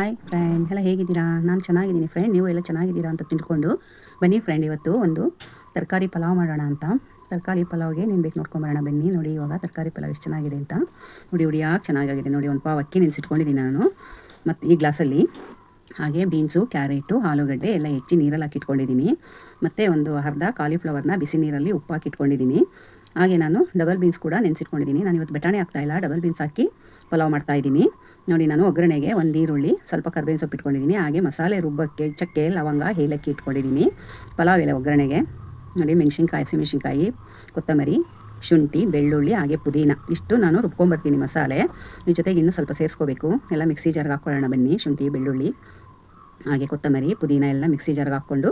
Hi friend ಎಲ್ಲ ಹೇಗಿದ್ದೀರಾ? ನಾನು ಚೆನ್ನಾಗಿದ್ದೀನಿ ಫ್ರೆಂಡ್ ನೀವು ಎಲ್ಲ ಚೆನ್ನಾಗಿದ್ದೀರಾ ಅಂತ ತಿಳ್ಕೊಂಡು ಬನ್ನಿ ಫ್ರೆಂಡ್ ಇವತ್ತು ಒಂದು ತರಕಾರಿ ಪಲಾವ್ ಮಾಡೋಣ ಅಂತ. ತರಕಾರಿ ಪಲಾವ್ಗೆ ನೀನು ಬೇಕು ನೋಡ್ಕೊಂಬರೋಣ ಬನ್ನಿ. ನೋಡಿ ಇವಾಗ ತರಕಾರಿ ಪಲಾವ್ ಎಷ್ಟು ಚೆನ್ನಾಗಿದೆ ಅಂತ. ನೋಡಿ ಯಾಕೆ ಚೆನ್ನಾಗಿದೆ ನೋಡಿ ಒಂದು ಪಾವ್ ಅಕ್ಕಿ ನೆನೆಸಿಟ್ಕೊಂಡಿದ್ದೀನಿ ನಾನು. ಮತ್ತು ಈ ಗ್ಲಾಸಲ್ಲಿ ಹಾಗೆ ಬೀನ್ಸು ಕ್ಯಾರೆಟು ಆಲೂಗಡ್ಡೆ ಎಲ್ಲ ಹೆಚ್ಚಿ ನೀರಲ್ಲಿ ಹಾಕಿಟ್ಕೊಂಡಿದ್ದೀನಿ. ಮತ್ತು ಒಂದು ಅರ್ಧ ಕಾಲಿಫ್ಲವರ್ನ ಬಿಸಿ ನೀರಲ್ಲಿ ಉಪ್ಪು ಹಾಕಿಟ್ಕೊಂಡಿದ್ದೀನಿ ಹಾಗೆ ನಾನು ಡಬಲ್ ಬೀನ್ಸ್ ಕೂಡ ನೆನೆಸಿಟ್ಕೊಂಡಿದ್ದೀನಿ. ನಾನು ಇವತ್ತು ಬಟಾಣಿ ಹಾಕ್ತಾಯಿಲ್ಲ ಡಬಲ್ ಬೀನ್ಸ್ ಹಾಕಿ ಪಲಾವ್ ಮಾಡ್ತಾ ಇದ್ದೀನಿ. ನೋಡಿ, ನಾನು ಒಗ್ಗರಣೆಗೆ ಒಂದು ಈರುಳ್ಳಿ, ಸ್ವಲ್ಪ ಕರ್ಬೇವಿನ ಸೊಪ್ಪು ಇಟ್ಕೊಂಡಿದ್ದೀನಿ. ಹಾಗೆ ಮಸಾಲೆ ರುಬ್ಬಕ್ಕೆ ಚಕ್ಕೆ, ಲವಂಗ, ಏಲಕ್ಕಿ ಇಟ್ಕೊಂಡಿದ್ದೀನಿ. ಪಲಾವ್ ಎಲೆ ಒಗ್ಗರಣೆಗೆ. ನೋಡಿ, ಮೆಣಸಿನ್ಕಾಯಿ, ಹಸಿಮೆಣ್ಸಿನ್ಕಾಯಿ, ಕೊತ್ತಂಬರಿ, ಶುಂಠಿ, ಬೆಳ್ಳುಳ್ಳಿ, ಹಾಗೆ ಪುದೀನ. ಇಷ್ಟು ನಾನು ರುಬ್ಕೊಂಬರ್ತೀನಿ ಮಸಾಲೆ. ಈ ಜೊತೆಗೆ ಇನ್ನೂ ಸ್ವಲ್ಪ ಸೇರಿಸ್ಕೋಬೇಕು ಎಲ್ಲ ಮಿಕ್ಸಿ ಜಾರ್ಗೆ ಹಾಕ್ಕೊಳ್ಳೋಣ ಬನ್ನಿ. ಶುಂಠಿ, ಬೆಳ್ಳುಳ್ಳಿ, ಹಾಗೆ ಕೊತ್ತಂಬರಿ, ಪುದೀನ ಎಲ್ಲ ಮಿಕ್ಸಿ ಜಾರ್ಗೆ ಹಾಕ್ಕೊಂಡು,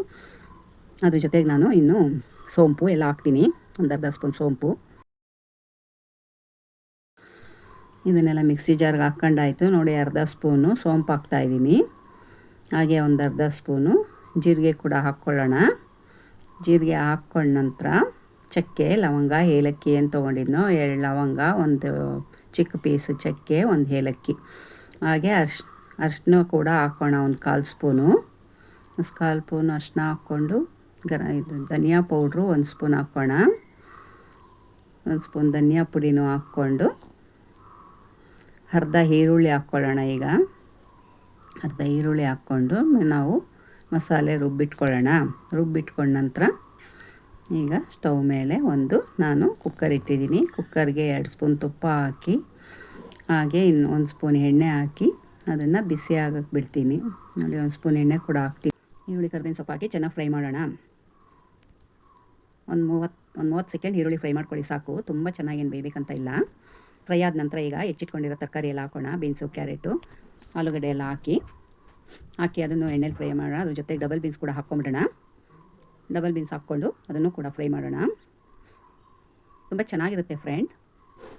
ಅದ್ರ ಜೊತೆಗೆ ನಾನು ಇನ್ನೂ ಸೋಂಪು ಎಲ್ಲ ಹಾಕ್ತೀನಿ. ಒಂದು ಅರ್ಧ ಸ್ಪೂನ್ ಸೋಂಪು. ಇದನ್ನೆಲ್ಲ ಮಿಕ್ಸಿ ಜಾರ್ಗೆ ಹಾಕ್ಕೊಂಡಾಯಿತು ನೋಡಿ, ಅರ್ಧ ಸ್ಪೂನು ಸೋಂಪು ಹಾಕ್ತಾಯಿದ್ದೀನಿ ಹಾಗೆ ಒಂದು ಅರ್ಧ ಸ್ಪೂನು ಜೀರಿಗೆ ಕೂಡ ಹಾಕ್ಕೊಳ್ಳೋಣ. ಜೀರಿಗೆ ಹಾಕ್ಕೊಂಡ ನಂತರ ಚಕ್ಕೆ, ಲವಂಗ, ಏಲಕ್ಕಿ ಏನು ತೊಗೊಂಡಿದ್ನೋ ಎರಡು ಲವಂಗ, ಒಂದು ಚಿಕ್ಕ ಪೀಸು ಚಕ್ಕೆ, ಒಂದು ಏಲಕ್ಕಿ. ಹಾಗೆ ಅರ್ಶ್, ಅರ್ಶಿನ ಕೂಡ ಹಾಕ್ಕೋಣ ಒಂದು ಕಾಲು ಸ್ಪೂನು. ಕಾಲು ಸ್ಪೂನು ಅರ್ಶಿನ ಹಾಕ್ಕೊಂಡು ಗರ, ಇದು ಧನಿಯಾ ಪೌಡ್ರು ಒಂದು ಸ್ಪೂನ್ ಹಾಕ್ಕೋಣ ಒಂದು ಸ್ಪೂನ್ ಧನಿಯಾ ಪುಡಿನೂ ಹಾಕ್ಕೊಂಡು ಅರ್ಧ ಈರುಳ್ಳಿ ಹಾಕ್ಕೊಳ್ಳೋಣ ಈಗ. ಅರ್ಧ ಈರುಳ್ಳಿ ಹಾಕ್ಕೊಂಡು ನಾವು ಮಸಾಲೆ ರುಬ್ಬಿಟ್ಕೊಳ್ಳೋಣ. ರುಬ್ಬಿಟ್ಕೊಂಡ ನಂತರ ಈಗ ಸ್ಟವ್ ಮೇಲೆ ಒಂದು ನಾನು ಕುಕ್ಕರ್ ಇಟ್ಟಿದ್ದೀನಿ. ಕುಕ್ಕರ್ಗೆ ಎರಡು ಸ್ಪೂನ್ ತುಪ್ಪ ಹಾಕಿ, ಹಾಗೆ ಇನ್ನು ಒಂದು ಸ್ಪೂನ್ ಎಣ್ಣೆ ಹಾಕಿ ಅದನ್ನು ಬಿಸಿ ಆಗಕ್ಕೆ ಬಿಡ್ತೀನಿ. ನೋಡಿ, ಒಂದು ಸ್ಪೂನ್ ಎಣ್ಣೆ ಕೂಡ ಹಾಕ್ತೀನಿ. ಈರುಳ್ಳಿ ಕರ್ಬೇವಿನ ಸೊಪ್ಪು ಹಾಕಿ ಚೆನ್ನಾಗಿ ಫ್ರೈ ಮಾಡೋಣ. ಒಂದು ಮೂವತ್ತು ಒಂದು ಮೂವತ್ತು ಸೆಕೆಂಡ್ ಈರುಳ್ಳಿ ಫ್ರೈ ಮಾಡ್ಕೊಳ್ಳಿ, ಸಾಕು. ತುಂಬ ಚೆನ್ನಾಗೇನು ಬೇಯಬೇಕಂತ ಇಲ್ಲ. ಫ್ರೈ ಆದ ನಂತರ ಈಗ ಹೆಚ್ಚಿಟ್ಕೊಂಡಿರೋ ತರಕಾರಿ ಎಲ್ಲ ಹಾಕೋಣ. ಬೀನ್ಸು, ಕ್ಯಾರೆಟು, ಆಲೂಗಡ್ಡೆ ಎಲ್ಲ ಹಾಕಿ. ಹಾಕಿ ಅದನ್ನು ಎಣ್ಣೆಲಿ ಫ್ರೈ ಮಾಡೋಣ. ಅದ್ರ ಜೊತೆಗೆ ಡಬಲ್ ಬೀನ್ಸ್ ಕೂಡ ಹಾಕ್ಕೊಂಬಿಡೋಣ. ಡಬಲ್ ಬೀನ್ಸ್ ಹಾಕ್ಕೊಂಡು ಅದನ್ನು ಕೂಡ ಫ್ರೈ ಮಾಡೋಣ. ತುಂಬ ಚೆನ್ನಾಗಿರುತ್ತೆ ಫ್ರೆಂಡ್.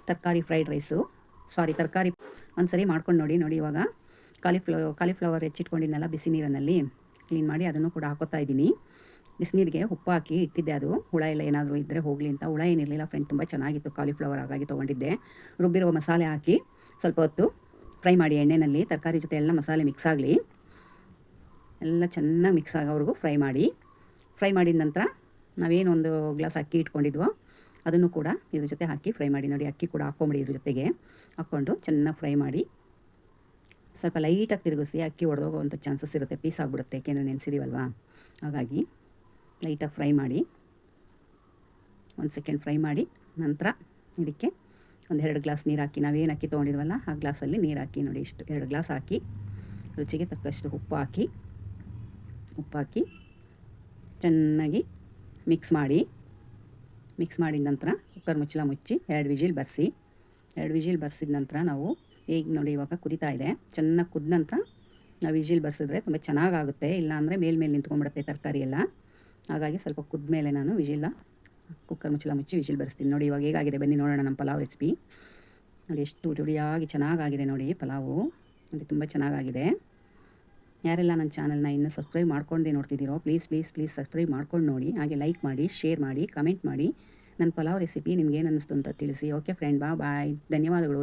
ತರಕಾರಿ ಫ್ರೈಡ್ ರೈಸು. ಸಾರಿ, ತರಕಾರಿ ಒಂದು ಸರಿ ಮಾಡ್ಕೊಂಡು ನೋಡಿ ನೋಡಿ ಇವಾಗ. ಕಾಲಿಫ್ಲವ ಕಾಲಿಫ್ಲವರ್ ಹೆಚ್ಚಿಟ್ಕೊಂಡಿದ್ನಲ್ಲ ಬಿಸಿ ನೀರಿನಲ್ಲಿ. ಕ್ಲೀನ್ ಮಾಡಿ ಅದನ್ನು ಕೂಡ ಹಾಕೋತಾ ಇದ್ದೀನಿ. ಬಿಸಿನೀರಿಗೆ ಉಪ್ಪು ಹಾಕಿ ಇಟ್ಟಿದ್ದೆ ಅದು. ಹುಳ ಎಲ್ಲ ಏನಾದರೂ ಇದ್ದರೆ ಹೋಗಲಿ ಅಂತ. ಹುಳ ಏನಿರಲಿಲ್ಲ ಫ್ರೆಂಡ್ ತುಂಬ ಚೆನ್ನಾಗಿತ್ತು. ಕಾಲಿಫ್ಲವರ್ ಹಾಗಾಗಿ ತೊಗೊಂಡಿದ್ದೆ. ರುಬ್ಬಿರುವ ಮಸಾಲೆ ಹಾಕಿ ಸ್ವಲ್ಪ ಹೊತ್ತು ಫ್ರೈ ಮಾಡಿ ಎಣ್ಣೆಯಲ್ಲಿ ತರಕಾರಿ ಜೊತೆ ಎಲ್ಲ ಮಸಾಲೆ ಮಿಕ್ಸ್ ಆಗಲಿ. ಎಲ್ಲ ಚೆನ್ನಾಗಿ ಮಿಕ್ಸ್ ಆಗೋವರೆಗೂ ಫ್ರೈ ಮಾಡಿ. ಫ್ರೈ ಮಾಡಿದ ನಂತರ ನಾವೇನು ಒಂದು ಗ್ಲಾಸ್ ಅಕ್ಕಿ ಇಟ್ಕೊಂಡಿದ್ವೋ ಅದನ್ನು ಕೂಡ ಇದ್ರ ಜೊತೆ ಹಾಕಿ ಫ್ರೈ ಮಾಡಿ. ನೋಡಿ, ಅಕ್ಕಿ ಕೂಡ ಹಾಕ್ಕೊಂಬಿಡಿ ಇದ್ರ ಜೊತೆಗೆ. ಹಾಕ್ಕೊಂಡು ಚೆನ್ನಾಗಿ ಫ್ರೈ ಮಾಡಿ. ಸ್ವಲ್ಪ ಲೈಟಾಗಿ ತಿರುಗಿಸಿ ಅಕ್ಕಿ ಒಡೆದೋಗೋವಂಥ ಚಾನ್ಸಸ್ ಇರುತ್ತೆ. ಪೀಸ್ ಆಗಿಬಿಡುತ್ತೆ. ಏಕೆಂದರೆ ನೆನೆಸಿದೀವಲ್ವಾ? ಹಾಗಾಗಿ ಲೈಟಾಗಿ ಫ್ರೈ ಮಾಡಿ. ಒಂದು ಸೆಕೆಂಡ್ ಫ್ರೈ ಮಾಡಿ. ನಂತರ ಇದಕ್ಕೆ ಒಂದು ಎರಡು ಗ್ಲಾಸ್ ನೀರು ಹಾಕಿ. ನಾವೇನು ಹಾಕಿ ತೊಗೊಂಡಿದ್ವಲ್ಲ, ಆ ಗ್ಲಾಸಲ್ಲಿ ನೀರು ಹಾಕಿ ನೋಡಿ ಇಷ್ಟು. ಎರಡು ಗ್ಲಾಸ್ ಹಾಕಿ, ರುಚಿಗೆ ತಕ್ಕಷ್ಟು ಉಪ್ಪು ಹಾಕಿ ಉಪ್ಪು ಹಾಕಿ ಚೆನ್ನಾಗಿ ಮಿಕ್ಸ್ ಮಾಡಿ. ಮಿಕ್ಸ್ ಮಾಡಿದ ನಂತರ ಕುಕ್ಕರ್ ಮುಚ್ಚಲ ಮುಚ್ಚಿ ಎರಡು ವಿಜಿಲ್ ಬರೆಸಿ. ಎರಡು ವಿಜಿಲ್ ಬರ್ಸಿದ ನಂತರ ನಾವು ಈಗ ನೋಡಿ ಇವಾಗ ಕುದಿತಾ ಇದೆ. ಚೆನ್ನಾಗಿ ಕುದ ನಂತರ ನಾವು ವಿಜಿಲ್ ಬರ್ಸಿದ್ರೆ ತುಂಬ ಚೆನ್ನಾಗಾಗುತ್ತೆ ಇಲ್ಲಾಂದರೆ ಮೇಲ್ಮೇಲೆ ನಿಂತ್ಕೊಂಡ್ಬಿಡುತ್ತೆ ತರಕಾರಿ ಎಲ್ಲ. ಹಾಗಾಗಿ ಸ್ವಲ್ಪ ಕುದ್ದ ಮೇಲೆ ನಾನು ವಿಜಿಲ್ಲ ಕುಕ್ಕರ್ ಮುಚ್ಚಲ ಮುಚ್ಚಿ ವಿಜಿಲ್ ಬರೆಸ್ತೀನಿ. ನೋಡಿ ಇವಾಗ ಹೇಗಾಗಿದೆ? ಬನ್ನಿ ನೋಡೋಣ ನಮ್ಮ ಪಲಾವ್ ರೆಸಿಪಿ ನೋಡಿ ಎಷ್ಟು ರುಡಿಯಾಗಿ ಚೆನ್ನಾಗಾಗಿದೆ ನೋಡಿ ಪಲಾವು. ನೋಡಿ ತುಂಬ ಚೆನ್ನಾಗಾಗಿದೆ. ಯಾರೆಲ್ಲ ನನ್ನ ಚಾನಲ್ನ ಇನ್ನೂ ಸಬ್ಸ್ಕ್ರೈಬ್ ಮಾಡ್ಕೊಂಡೇ ನೋಡ್ತಿದ್ದೀರೋ ಪ್ಲೀಸ್ ಪ್ಲೀಸ್ ಪ್ಲೀಸ್ ಸಬ್ಸ್ಕ್ರೈಬ್ ಮಾಡ್ಕೊಂಡು ನೋಡಿ. ಹಾಗೆ ಲೈಕ್ ಮಾಡಿ ಶೇರ್ ಮಾಡಿ ಕಮೆಂಟ್ ಮಾಡಿ. ನನ್ನ ಪಲಾವ್ ರೆಸಿಪಿ ನಿಮ್ಗೆ ಏನು ಅನ್ನಿಸ್ತು ಅಂತ ತಿಳಿಸಿ. ಓಕೆ ಫ್ರೆಂಡ್ ಬಾ ಬಾಯ್ ಧನ್ಯವಾದಗಳು.